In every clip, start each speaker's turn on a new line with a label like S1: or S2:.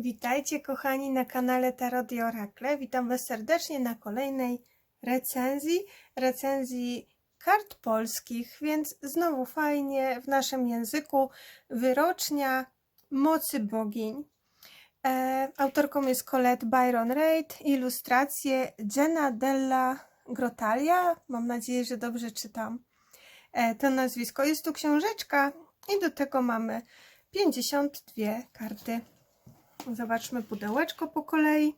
S1: Witajcie kochani na kanale Tarot i Orakle. Witam Was serdecznie na kolejnej recenzji, recenzji kart polskich, więc znowu fajnie w naszym języku wyrocznia mocy bogiń. E, autorką jest Colette Byron Reid, ilustracje Jenna Della Grottalia. Mam nadzieję, że dobrze czytam e, to nazwisko. Jest tu książeczka i do tego mamy 52 karty. Zobaczmy pudełeczko po kolei.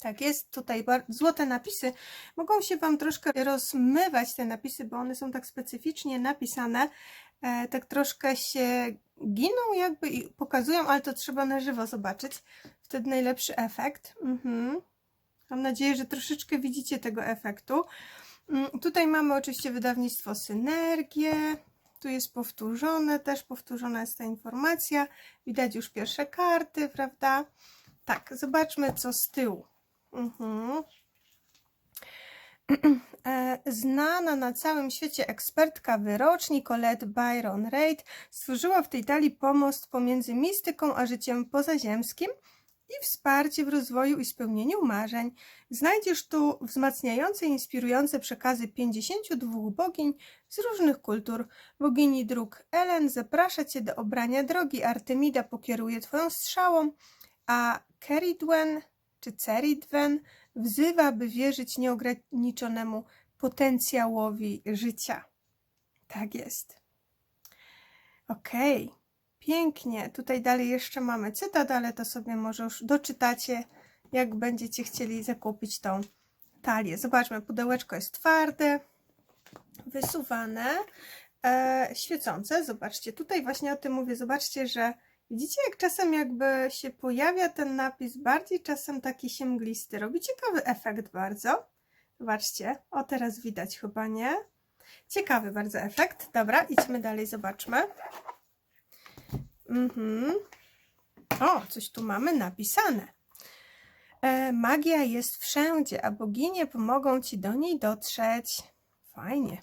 S1: Tak jest, tutaj złote napisy. Mogą się Wam troszkę rozmywać te napisy, bo one są tak specyficznie napisane. E, tak troszkę się giną jakby i pokazują, ale to trzeba na żywo zobaczyć. Wtedy najlepszy efekt. Mhm. Mam nadzieję, że troszeczkę widzicie tego efektu. Mm, Tutaj mamy oczywiście wydawnictwo Synergię. Tu jest powtórzone, też powtórzona jest ta informacja. Widać już pierwsze karty, prawda? Tak, zobaczmy co z tyłu. Mhm. E, Znana na całym świecie ekspertka wyroczni Colette Byron Reid stworzyła w tej talii pomost pomiędzy mistyką a życiem pozaziemskim i wsparcie w rozwoju i spełnieniu marzeń. Znajdziesz tu wzmacniające i inspirujące przekazy 52 bogiń z różnych kultur. Bogini dróg Ellen zaprasza Cię do obrania drogi. Artemida pokieruje Twoją strzałą, a Keridwen czy Ceridwen wzywa, by wierzyć nieograniczonemu potencjałowi życia. Tak jest. Okej, pięknie. Tutaj dalej jeszcze mamy cytat, ale to sobie może już doczytacie, jak będziecie chcieli zakupić tą talię. Zobaczmy, pudełeczko jest twarde, wysuwane, e, świecące. Zobaczcie, tutaj właśnie o tym mówię. Zobaczcie, że widzicie, jak czasem jakby się pojawia ten napis, bardziej czasem taki się mglisty. Robi ciekawy efekt bardzo. Zobaczcie, o teraz widać chyba, nie? Ciekawy bardzo efekt. Dobra, idźmy dalej, zobaczmy. Mhm. O, coś tu mamy napisane. E, magia jest wszędzie, a boginie pomogą ci do niej dotrzeć. Fajnie.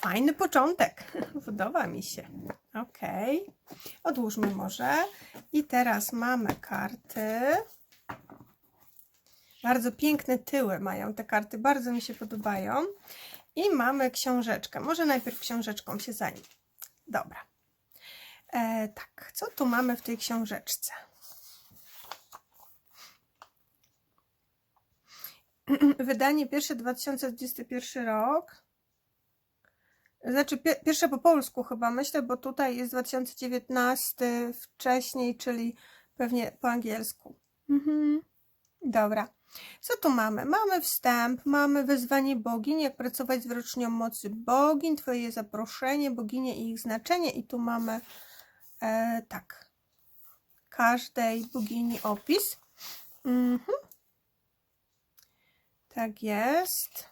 S1: Fajny początek. Podoba mi się. Ok. Odłóżmy może. I teraz mamy karty. Bardzo piękne tyły mają te karty. Bardzo mi się podobają. I mamy książeczkę. Może najpierw książeczką się zajmę. Dobra. E, tak, co tu mamy w tej książeczce? Wydanie pierwsze 2021 rok. Znaczy pie- pierwsze po polsku chyba myślę, bo tutaj jest 2019 wcześniej, czyli pewnie po angielsku. Mhm. Dobra. Co tu mamy? Mamy wstęp, mamy wezwanie bogiń, jak pracować z wyrocznią mocy bogiń, twoje zaproszenie, boginie i ich znaczenie i tu mamy e, tak, każdej bogini opis. Mhm. Tak jest.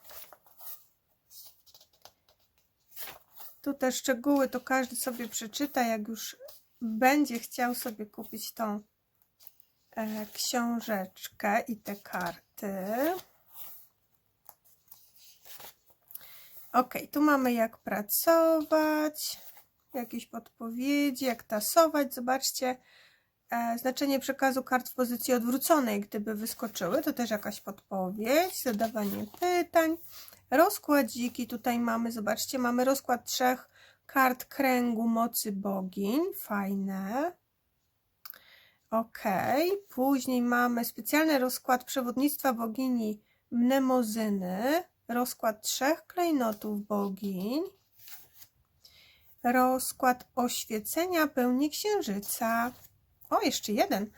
S1: Tu te szczegóły to każdy sobie przeczyta, jak już będzie chciał sobie kupić tą e, książeczkę i te karty. Ok, tu mamy jak pracować, jakieś podpowiedzi, jak tasować. Zobaczcie, e, znaczenie przekazu kart w pozycji odwróconej, gdyby wyskoczyły, to też jakaś podpowiedź, zadawanie pytań. Rozkładziki tutaj mamy, zobaczcie, mamy rozkład trzech kart kręgu mocy bogiń, fajne. Ok, później mamy specjalny rozkład przewodnictwa bogini Mnemozyny, rozkład trzech klejnotów bogiń, rozkład oświecenia pełni księżyca. O, jeszcze jeden.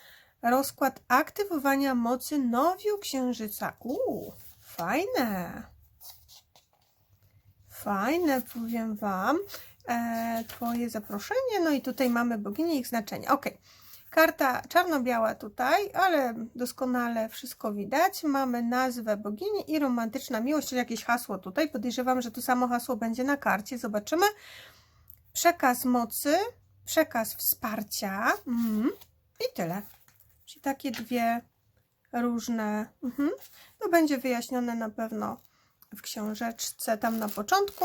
S1: Rozkład aktywowania mocy nowiu księżyca. Uuu, fajne. Fajne, powiem Wam. E, twoje zaproszenie. No i tutaj mamy boginię ich znaczenie. Ok. Karta czarno-biała tutaj, ale doskonale wszystko widać. Mamy nazwę bogini i romantyczna miłość, czyli jakieś hasło tutaj. Podejrzewam, że to samo hasło będzie na karcie. Zobaczymy. Przekaz mocy, przekaz wsparcia. Mhm. I tyle. Czyli takie dwie różne. Mhm. To będzie wyjaśnione na pewno w książeczce tam na początku.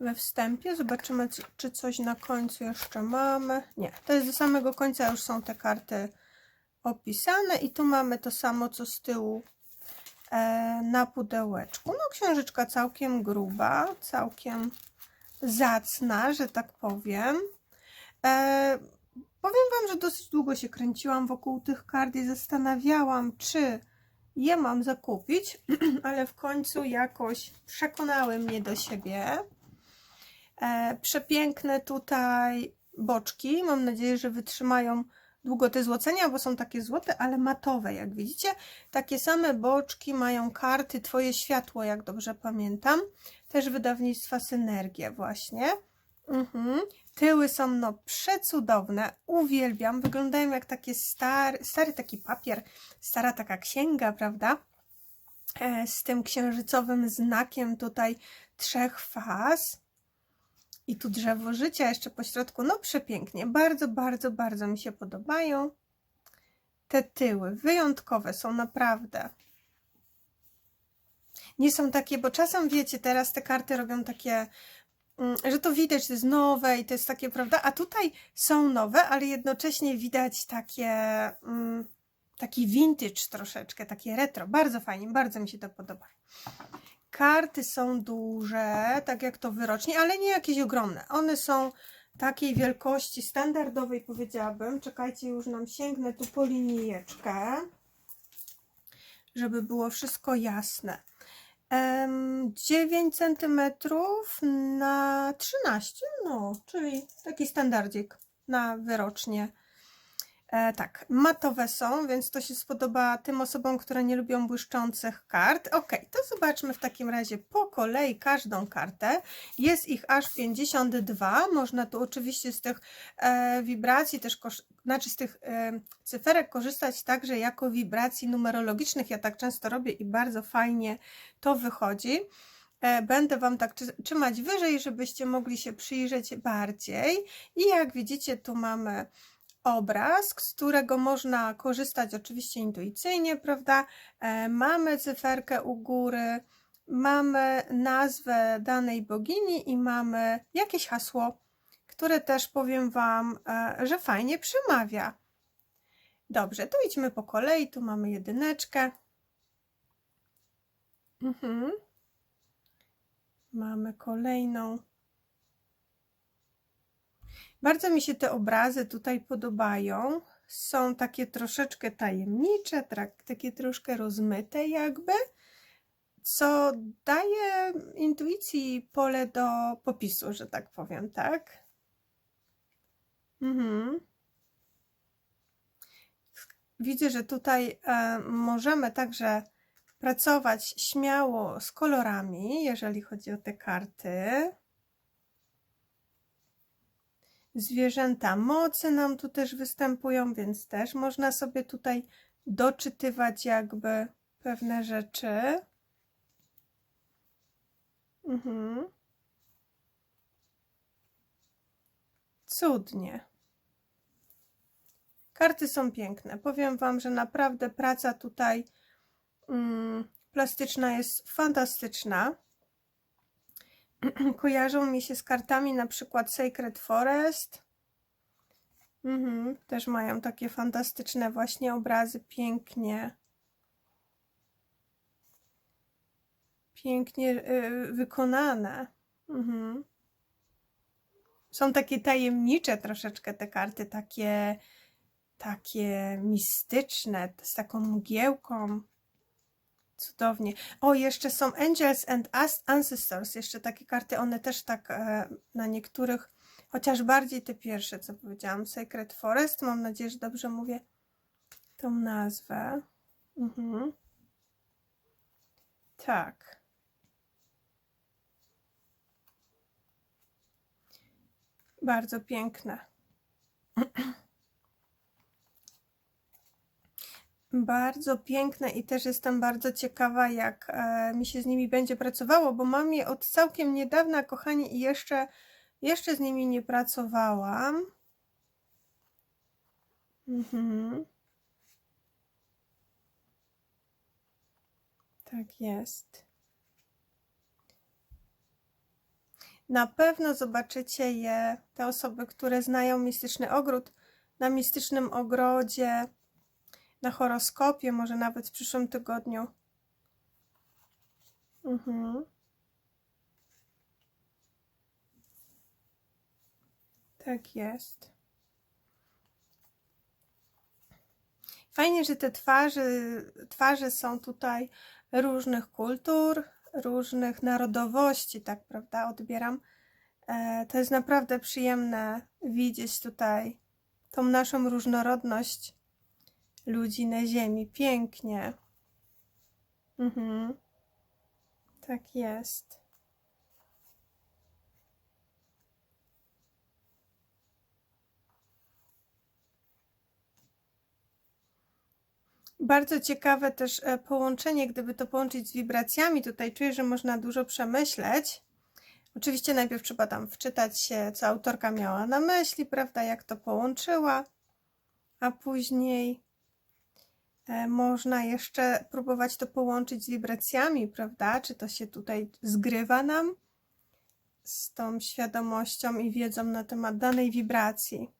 S1: we wstępie. Zobaczymy, czy coś na końcu jeszcze mamy. Nie, to jest do samego końca już są te karty opisane i tu mamy to samo, co z tyłu e, na pudełeczku. No, książeczka całkiem gruba, całkiem zacna, że tak powiem. E, powiem Wam, że dosyć długo się kręciłam wokół tych kart i zastanawiałam, czy je mam zakupić, ale w końcu jakoś przekonały mnie do siebie. E, przepiękne tutaj boczki. Mam nadzieję, że wytrzymają długo te złocenia, bo są takie złote, ale matowe, jak widzicie. Takie same boczki mają karty Twoje światło, jak dobrze pamiętam. Też wydawnictwa Synergia właśnie. Mhm. Tyły są no przecudowne, uwielbiam. Wyglądają jak taki stary, stary taki papier, stara taka księga, prawda? E, z tym księżycowym znakiem tutaj trzech faz. I tu drzewo życia jeszcze po środku. No przepięknie. Bardzo, bardzo, bardzo mi się podobają. Te tyły wyjątkowe są naprawdę. Nie są takie, bo czasem wiecie, teraz te karty robią takie, mm, że to widać, to jest nowe i to jest takie, prawda? A tutaj są nowe, ale jednocześnie widać takie, mm, taki vintage troszeczkę, takie retro. Bardzo fajnie, bardzo mi się to podoba. Karty są duże, tak jak to wyrocznie, ale nie jakieś ogromne. One są takiej wielkości standardowej, powiedziałabym. Czekajcie, już nam sięgnę tu po linijeczkę, żeby było wszystko jasne. Em, 9 cm na 13, no, czyli taki standardzik na wyrocznie. E, tak, matowe są, więc to się spodoba tym osobom, które nie lubią błyszczących kart. Ok, to zobaczmy w takim razie po kolei każdą kartę. Jest ich aż 52. Można tu oczywiście z tych e, wibracji też, znaczy z tych e, cyferek korzystać także jako wibracji numerologicznych. Ja tak często robię i bardzo fajnie to wychodzi. E, Będę Wam tak trzy- trzymać wyżej, żebyście mogli się przyjrzeć bardziej. I jak widzicie, tu mamy obraz, z którego można korzystać oczywiście intuicyjnie, prawda? E, Mamy cyferkę u góry, mamy nazwę danej bogini i mamy jakieś hasło, które też powiem Wam, e, że fajnie przemawia. Dobrze, to idźmy po kolei. Tu mamy jedyneczkę. Mhm. Mamy kolejną. Bardzo mi się te obrazy tutaj podobają. Są takie troszeczkę tajemnicze, tak, takie troszkę rozmyte jakby, co daje intuicji pole do popisu, że tak powiem, tak? Mhm. Widzę, że tutaj e, możemy także pracować śmiało z kolorami, jeżeli chodzi o te karty. Zwierzęta mocy nam tu też występują, więc też można sobie tutaj doczytywać jakby pewne rzeczy. Mhm. Cudnie. Karty są piękne. Powiem Wam, że naprawdę praca tutaj mm, plastyczna jest fantastyczna. Kojarzą mi się z kartami na przykład Sacred Forest. Mhm, też mają takie fantastyczne właśnie obrazy, pięknie. Pięknie y, wykonane. Mhm. Są takie tajemnicze troszeczkę te karty, takie, takie mistyczne, z taką mgiełką. Cudownie. O, jeszcze są Angels and Ancestors, jeszcze takie karty, one też tak e, na niektórych, chociaż bardziej te pierwsze, co powiedziałam, Sacred Forest, mam nadzieję, że dobrze mówię tą nazwę. Mhm. Tak. Bardzo piękne. Bardzo piękne i też jestem bardzo ciekawa, jak e, mi się z nimi będzie pracowało, bo mam je od całkiem niedawna, kochani, i jeszcze, jeszcze z nimi nie pracowałam. Mhm. Tak jest. Na pewno zobaczycie je, te osoby, które znają mistyczny ogród, na mistycznym ogrodzie, na horoskopie, może nawet w przyszłym tygodniu. Mhm. Tak jest. Fajnie, że te twarze, twarze są tutaj różnych kultur, różnych narodowości, tak prawda? Odbieram. E, to jest naprawdę przyjemne widzieć tutaj tą naszą różnorodność ludzi na Ziemi. Pięknie. Mhm. Tak jest. Bardzo ciekawe też e, połączenie, gdyby to połączyć z wibracjami. Tutaj czuję, że można dużo przemyśleć. Oczywiście najpierw trzeba tam wczytać się, co autorka miała na myśli, prawda, jak to połączyła, a później można jeszcze próbować to połączyć z wibracjami, prawda? Czy to się tutaj zgrywa nam z tą świadomością i wiedzą na temat danej wibracji.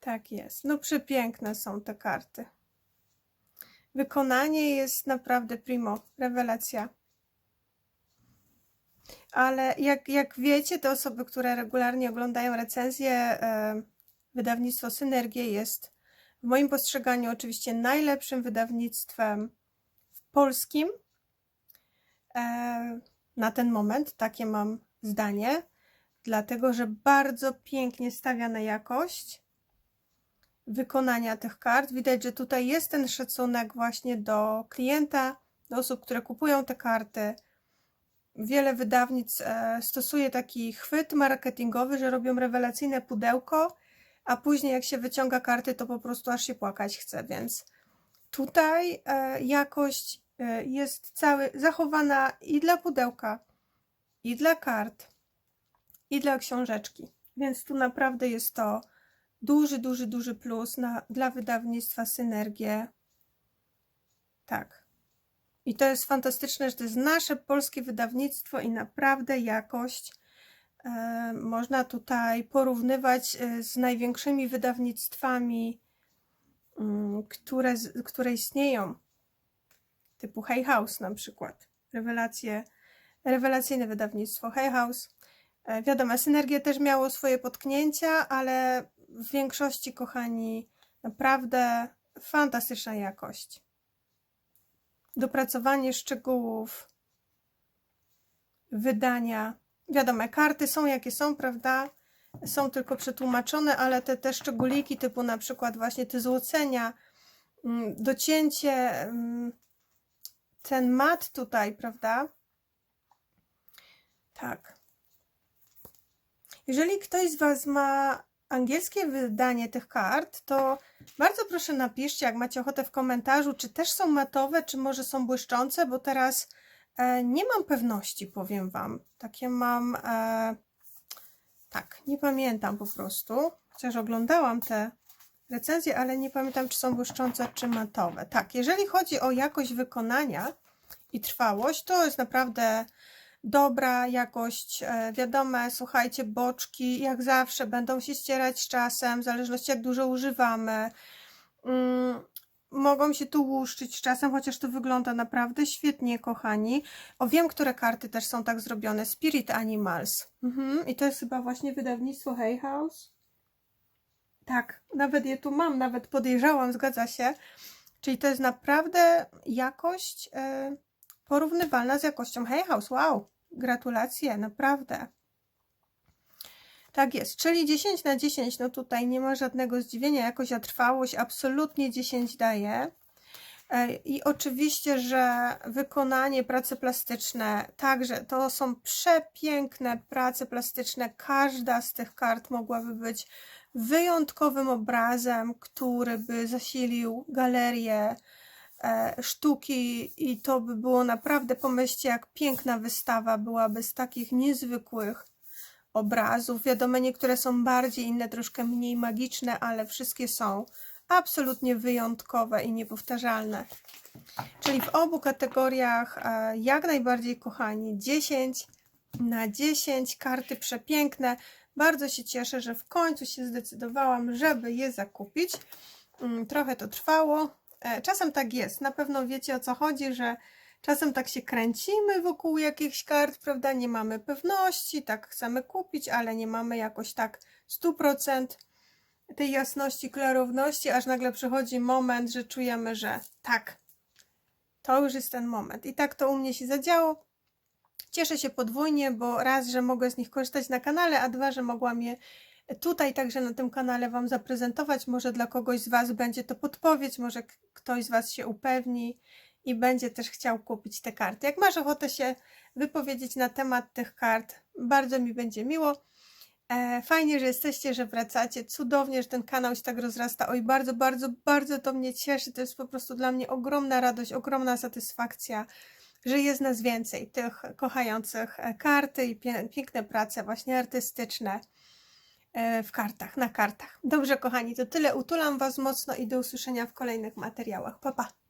S1: Tak jest. No przepiękne są te karty. Wykonanie jest naprawdę primo, rewelacja. Ale jak, jak wiecie, te osoby, które regularnie oglądają recenzje, e, wydawnictwo Synergie jest w moim postrzeganiu oczywiście najlepszym wydawnictwem polskim. E, na ten moment takie mam zdanie, dlatego że bardzo pięknie stawia na jakość wykonania tych kart. Widać, że tutaj jest ten szacunek właśnie do klienta, do osób, które kupują te karty. Wiele wydawnic e, stosuje taki chwyt marketingowy, że robią rewelacyjne pudełko, a później jak się wyciąga karty, to po prostu aż się płakać chce, więc tutaj e, jakość e, jest cały, zachowana i dla pudełka, i dla kart, i dla książeczki. Więc tu naprawdę jest to duży, duży, duży plus na, dla wydawnictwa Synergię. Tak. I to jest fantastyczne, że to jest nasze polskie wydawnictwo i naprawdę jakość można tutaj porównywać e, z największymi wydawnictwami, mm, które, które istnieją, typu Hay House na przykład. Rewelacje, rewelacyjne wydawnictwo Hay House. E, wiadomo, Synergia też miało swoje potknięcia, ale w większości, kochani, naprawdę fantastyczna jakość. Dopracowanie szczegółów, wydania. Wiadomo, karty są jakie są, prawda? Są tylko przetłumaczone, ale te, te szczególiki, typu na przykład właśnie te złocenia, mm, docięcie, mm, ten mat tutaj, prawda? Tak. Jeżeli ktoś z Was ma angielskie wydanie tych kart, to bardzo proszę napiszcie, jak macie ochotę w komentarzu, czy też są matowe, czy może są błyszczące, bo teraz nie mam pewności, powiem Wam. Takie mam, e, tak, nie pamiętam po prostu, chociaż oglądałam te recenzje, ale nie pamiętam, czy są błyszczące, czy matowe. Tak, jeżeli chodzi o jakość wykonania i trwałość, to jest naprawdę dobra jakość, e, wiadome, słuchajcie, boczki jak zawsze będą się ścierać z czasem, w zależności jak dużo używamy. Mm, mogą się tu łuszczyć czasem, chociaż to wygląda naprawdę świetnie, kochani. O, wiem, które karty też są tak zrobione. Spirit Animals. Mhm. I to jest chyba właśnie wydawnictwo Hay House. Tak, nawet je tu mam, nawet podejrzałam, zgadza się. Czyli to jest naprawdę jakość yy, porównywalna z jakością Hay House. Wow! Gratulacje, naprawdę. Tak jest, czyli 10 na 10, no tutaj nie ma żadnego zdziwienia, jakoś trwałość absolutnie 10 daje. E, I oczywiście, że wykonanie, prace plastyczne, także to są przepiękne prace plastyczne. Każda z tych kart mogłaby być wyjątkowym obrazem, który by zasilił galerię E, sztuki i to by było naprawdę, pomyślcie, jak piękna wystawa byłaby z takich niezwykłych obrazów. Wiadomo, niektóre są bardziej, inne troszkę mniej magiczne, ale wszystkie są absolutnie wyjątkowe i niepowtarzalne. Czyli w obu kategoriach e, jak najbardziej kochani 10 na 10 karty przepiękne. Bardzo się cieszę, że w końcu się zdecydowałam, żeby je zakupić. Mm, Trochę to trwało. E, Czasem tak jest. Na pewno wiecie o co chodzi, że czasem tak się kręcimy wokół jakichś kart, prawda? Nie mamy pewności, tak chcemy kupić, ale nie mamy jakoś tak 100% tej jasności, klarowności, aż nagle przychodzi moment, że czujemy, że tak, to już jest ten moment. I tak to u mnie się zadziało. Cieszę się podwójnie, bo raz, że mogę z nich korzystać na kanale, a dwa, że mogłam je tutaj także na tym kanale Wam zaprezentować. Może dla kogoś z Was będzie to podpowiedź, może ktoś z Was się upewni i będzie też chciał kupić te karty. Jak masz ochotę się wypowiedzieć na temat tych kart, bardzo mi będzie miło. E, Fajnie, że jesteście, że wracacie. Cudownie, że ten kanał się tak rozrasta. Oj, bardzo, bardzo, bardzo to mnie cieszy. To jest po prostu dla mnie ogromna radość, ogromna satysfakcja, że jest nas więcej, tych kochających e, karty i piękne prace właśnie artystyczne e, w kartach, na kartach. Dobrze, kochani, to tyle. Utulam Was mocno i do usłyszenia w kolejnych materiałach. Pa, pa.